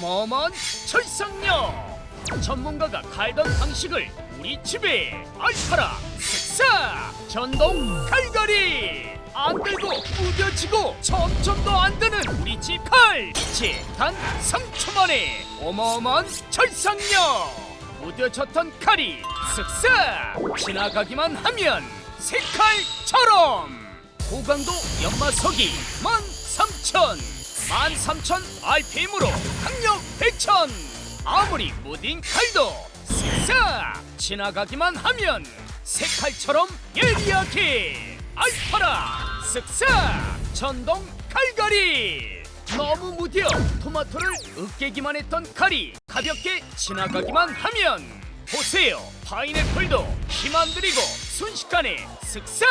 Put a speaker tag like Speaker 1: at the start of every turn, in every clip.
Speaker 1: 어마어마한 절상력 전문가가 갈던 방식을 우리 집에 알파라 슥싹 전동 칼갈이 안 들고 무뎌지고 점점 더 안 드는 우리 집 칼! 이제 단 3초 만에 어마어마한 절상력 무뎌졌던 칼이 슥싹 지나가기만 하면 새 칼처럼. 고강도 연마석이 13,000 13,000 RPM으로 100천. 아무리 무딘 칼도 슥싹 지나가기만 하면 새 칼처럼 예리하게 알파라. 슥싹 전동 칼갈이. 너무 무뎌 토마토를 으깨기만 했던 칼이 가볍게 지나가기만 하면 보세요. 파인애플도 힘 안 들이고 순식간에 슥싹.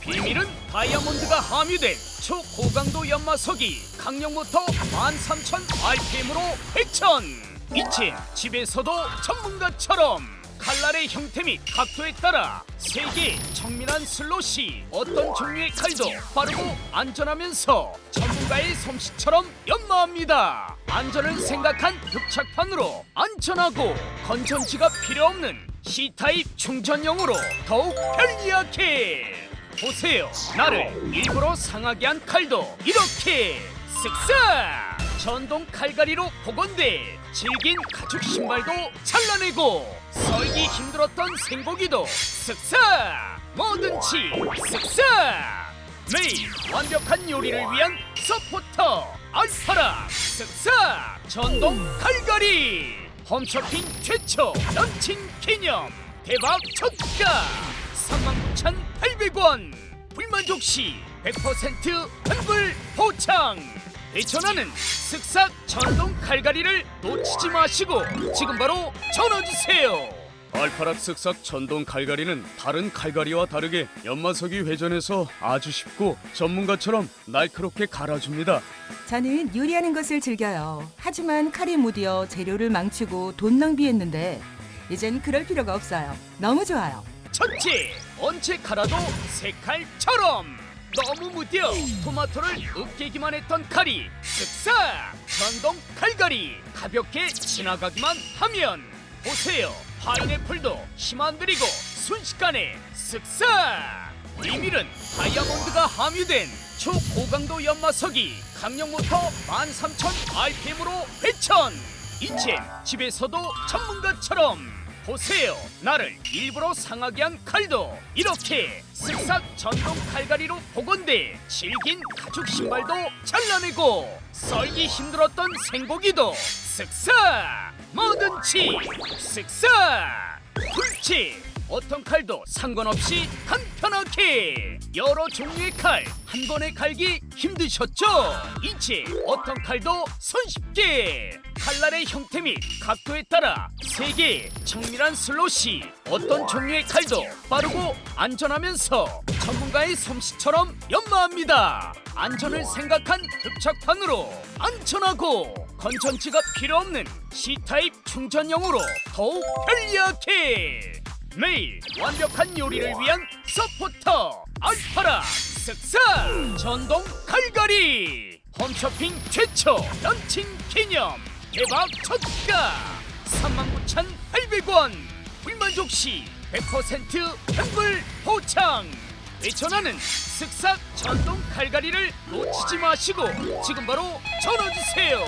Speaker 1: 비밀은 다이아몬드가 함유된 초고강도 연마석이 강력모터 13,000 RPM으로 100천 이젠 집에서도 전문가처럼 칼날의 형태 및 각도에 따라 세개 정밀한 슬롯이 어떤 종류의 칼도 빠르고 안전하면서 전문가의 솜씨처럼 연마합니다. 안전을 생각한 흡착판으로 안전하고 건전지가 필요 없는 C타입 충전용으로 더욱 편리하게 보세요. 나를 일부러 상하게 한 칼도 이렇게 쓱싹 전동 칼갈이로 복원돼 질긴 가죽 신발도 잘라내고 썰기 힘들었던 생고기도 쓱싹 뭐든지 쓱싹 매일 완벽한 요리를 위한 서포터 알파라 쓱싹 전동 칼갈이. 홈쇼핑 최초 런칭 기념 대박 첫가 39,800원 불만족 시 100% 환불 보장 대전하는 슥싹 전동 칼갈이를 놓치지 마시고 지금 바로 전화주세요 알파락 슥싹 전동 칼갈이는 다른 칼갈이와 다르게 연마석이 회전해서 아주 쉽고 전문가처럼 날카롭게 갈아줍니다
Speaker 2: 저는 요리하는 것을 즐겨요. 하지만 칼이 무디어 재료를 망치고 돈 낭비했는데 이젠 그럴 필요가 없어요. 너무 좋아요.
Speaker 1: 갈아도 새 칼처럼. 너무 무뎌 토마토를 으깨기만 했던 칼이 쓱싹 전동 칼갈이 가볍게 지나가기만 하면. 보세요 파인애플도 힘안 들이고 순식간에 쓱싹 비밀은 다이아몬드가 함유된 초고강도 연마석이 강력 모터 13,000 RPM으로 회천. 이젠 집에서도 전문가처럼 보세요 나를 일부러 상하게 한 칼도 이렇게 쓱싹 전동 칼갈이로 복원돼 질긴 가죽 신발도 잘라내고 썰기 힘들었던 생고기도 쓱싹 뭐든지 쓱싹 굴치 어떤 칼도 상관없이 간편하게 여러 종류의 칼 한 번에 갈기 힘드셨죠? 이제 어떤 칼도 손쉽게 칼날의 형태 및 각도에 따라 세 개의 정밀한 슬롯이 어떤 종류의 칼도 빠르고 안전하면서 전문가의 솜씨처럼 연마합니다. 안전을 생각한 흡착판으로 안전하고 건전지가 필요 없는 C타입 충전용으로 더욱 편리하게 매일 완벽한 요리를 위한 서포터 알파라 쓱싹 전동 칼갈이 홈쇼핑 최초 런칭 기념 대박 첫가 39,800원. 불만족 시 100% 환불 보장. 외전하는 쓱싹 전동 칼갈이를 놓치지 마시고 지금 바로 전화주세요